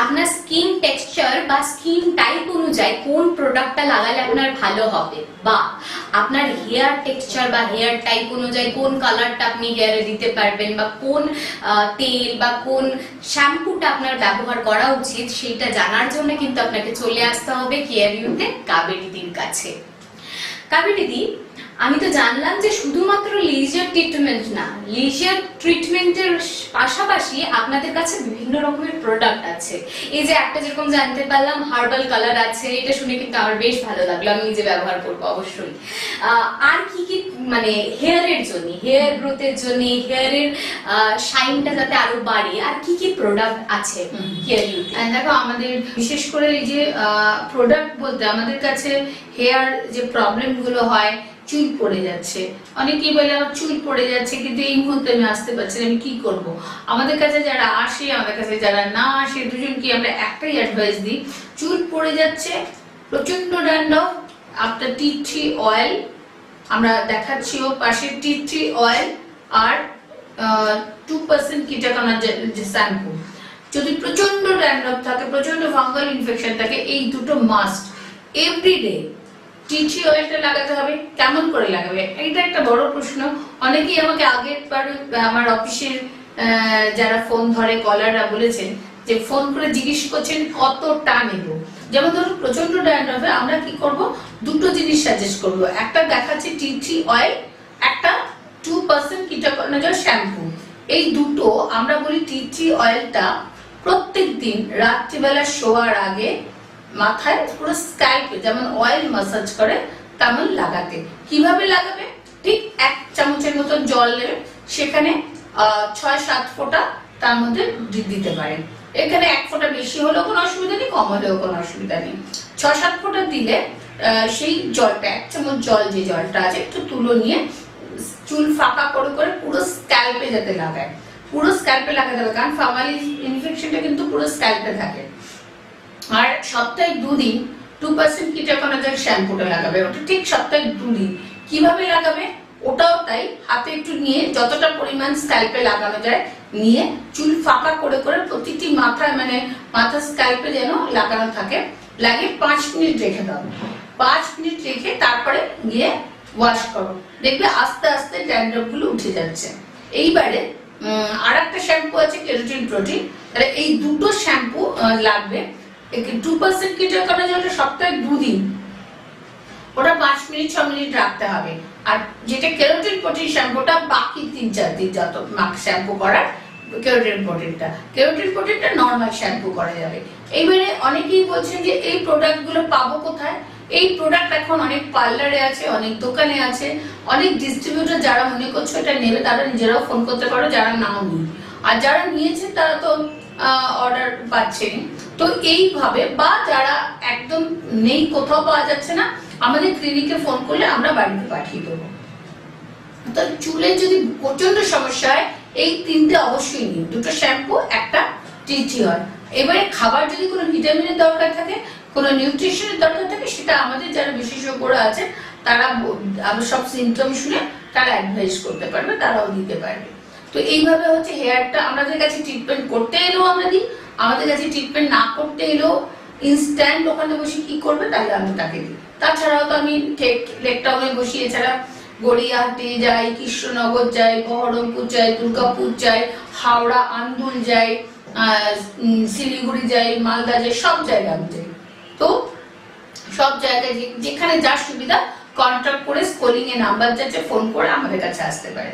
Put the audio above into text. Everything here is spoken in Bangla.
আপনার স্কিন টেক্সচার বা স্কিন টাইপ অনুযায়ী কোন প্রোডাক্টটা লাগালে আপনার ভালো হবে? বা আপনার হেয়ার টেক্সচার বা হেয়ার টাইপ অনুযায়ী কোন কালারটা আপনি হেয়ারে দিতে পারবেন? বা কোন তেল বা কোন শ্যাম্পুটা আপনার ব্যবহার করা উচিত সেটা জানার জন্য কিন্তু আপনাকে চলে আসতে হবে কেয়ার ইউতে কাবেরিদির কাছে। কাবেরিদি আমি তো জানলাম যে শুধুমাত্র লিজিয়ার ট্রিটমেন্ট না লিজিয়ার ট্রিটমেন্টের পাশাপাশি আপনাদের কাছে বিভিন্ন রকমের প্রোডাক্ট আছে। এই যে একটা যেরকম জানতে পারলাম হার্বাল কালার আছে, এটা শুনে কিন্তু আমার বেশ ভালো লাগল, আমি নিজে ব্যবহার করব অবশ্যই। আর কি কি মানে হেয়ারের জন্য হেয়ার গ্রোথের জন্য হেয়ারের শাইনটা যাতে আরও বাড়ে, আর কি কি প্রোডাক্ট আছে হেয়ার দেখো, আমাদের বিশেষ করে এই যে প্রোডাক্ট বলতে আমাদের কাছে হেয়ার যে প্রবলেমগুলো হয় চুল পড়ে যাচ্ছে। অনেকেই বলে, আমার চুল পড়ে যাচ্ছে, কিন্তু এই মুহূর্তে আমি আসতে পারছি আমি কি করব? আমাদের কাছে যারা আসে, আমাদের কাছে যারা না আসে, দুজনকে আমরা একটাই অ্যাডভাইস দিই, চুল পড়ে যাচ্ছে প্রচণ্ড dandruff after tea tree oil আমরা দেখাচ্ছিও পাশে টি থ্রি অয়েল আর টু পার্সেন্ট কিটাকানা যে শ্যাম্পু যদি প্রচণ্ড ড্যান্ড্রফ থাকে প্রচণ্ড ফাঙ্গাল ইনফেকশন থাকে, এই দুটো মাস্ট এভরিডে টিচি অয়েলটা লাগাতে হবে। কেমন করে লাগাবে? এটা একটা বড় প্রশ্ন। অনেকেই আমাকে আগের আমার অফিসের যারা ফোন ধরে কলাররা বলেছেন যে ফোন করে জিজ্ঞেস করছেন কতটা নেব? যেমন ধরুন প্রচণ্ড ড্যান্ড্রফে আমরা কি করব? দুটো জিনিস সাজেস্ট করব। একটা দেখাচ্ছে টি থ্রি অয়েল একটা টু পার্সেন্ট কীটনাশক শ্যাম্পু এই দুটো, আমরা বলি টি থ্রি অয়েলটা প্রত্যেক দিন রাত্রিবেলা শোয়ার আগে মাথায় পুরো স্ক্যাল্পে যেমন অয়েল মাসাজ করে, তেমন লাগাতে। কীভাবে লাগাবে? ঠিক এক চামচের মতো জল নেবে। সেখানে ছয় সাত ফোঁটা তার মধ্যে দিতে পারেন। এখানে এক ফোঁটা বেশি হলেও কোনো অসুবিধা নেই, কম হলেও কোনো অসুবিধা নেই। ছ সাত ফোঁটা দিলে সেই জলটা, এক চামচ জল যে জলটা আছে, একটু তুলো নিয়ে চুল ফাঁকা করে করে পুরো স্ক্যাল্পে যাতে লাগায়। পুরো স্ক্যাল্পে লাগাতে হবে, কারণ ফার্মালি ইনফেকশনটা কিন্তু পুরো স্ক্যাল্পে থাকে। আর সপ্তাহে দুদিন টু পার্সেন্ট কীটনাশক শ্যাম্পুটা লাগাবে। ওটা ঠিক সপ্তাহে দুদিন। কীভাবে লাগাবে? ওটাও তাই হাতে একটু নিয়ে যতটা পরিমাণ স্ক্যাল্পে লাগানো যায় নিয়ে চুল ফাঁকা করে করে প্রতিটি মাথায় মানে মাথা স্ক্যাল্পে যেন লাগানো থাকে। লাগিয়ে পাঁচ মিনিট রেখে দাও। পাঁচ মিনিট রেখে তারপরে গিয়ে ওয়াশ করো। দেখবে আস্তে আস্তে ড্যান্ড্রফগুলো উঠে যাচ্ছে। এইবারে আর একটা শ্যাম্পু আছে কেরোটিন প্রোটিন তাহলে এই দুটো শ্যাম্পু লাগবে। টু পার্সেন্ট কীটনাশক জন্য সপ্তাহে দুদিন। ওটা পাঁচ মিনিট, ছ মিনিট রাখতে হবে। আর যেটা কেরোটিন প্রোটিন শ্যাম্পুটা বাকি তিন, চার দিন যত শ্যাম্পু করার কেরোটিন প্রোটিনটা। কেরোটিন প্রোটিনটা নর্মাল শ্যাম্পু করা যাবে। এইবারে অনেকেই বলছেন যে এই প্রোডাক্টগুলো পাবো কোথায়? এই প্রোডাক্ট এখন অনেক পার্লারে আছে, অনেক দোকানে আছে। অনেক ডিস্ট্রিবিউটর যারা মনে করছ এটা নেবে, তারা নিজেরাও ফোন করতে পারো, যারা নাও নি আর যারা নিয়েছে তারা তো অর্ডার পাচ্ছেন তো এইভাবে, বা যারা একদম নেই, কোথাও পাওয়া যাচ্ছে না, আমাদের ক্লিনিকে ফোন করলে আমরা বাড়িতে পাঠিয়ে দেবো। তো চুলে যদি প্রচণ্ড সমস্যা হয়, এই তিনটে অবশ্যই নিন। দুটো শ্যাম্পু একটা টিটি হয় এবারে খাবার যদি কোনো ভিটামিনের দরকার থাকে, কোনো নিউট্রিশনের দরকার থাকে, সেটা আমাদের যারা বিশেষজ্ঞরা আছে তারা সব সিমটম শুনে তারা অ্যাডভাইস করতে পারবে, তারাও দিতে পারবে। তো এইভাবে হচ্ছে হেয়ারটা আমাদের কাছে ট্রিটমেন্ট করতে এলেও আমরা দিই আমাদের কাছে ট্রিটমেন্ট না করতে এলেও ইনস্ট্যান্ট ওখানে বসে কি করবে তাহলে আমি তাকে দিই। তাছাড়াও তো আমি লেকটাউনে বসি এছাড়া গড়িয়াহাটে যাই, কৃষ্ণনগর যাই, বহরমপুর যাই, দুর্গাপুর যাই, হাওড়া, আন্দুল যাই শিলিগুড়ি যাই, মালদা যাই, সব জায়গায় আমি যাই। তো সব জায়গায় যেখানে যার সুবিধা কন্ট্যাক্ট করে স্কোলিং এ নাম্বার যাচ্ছে ফোন করে আমাদের কাছে আসতে পারে।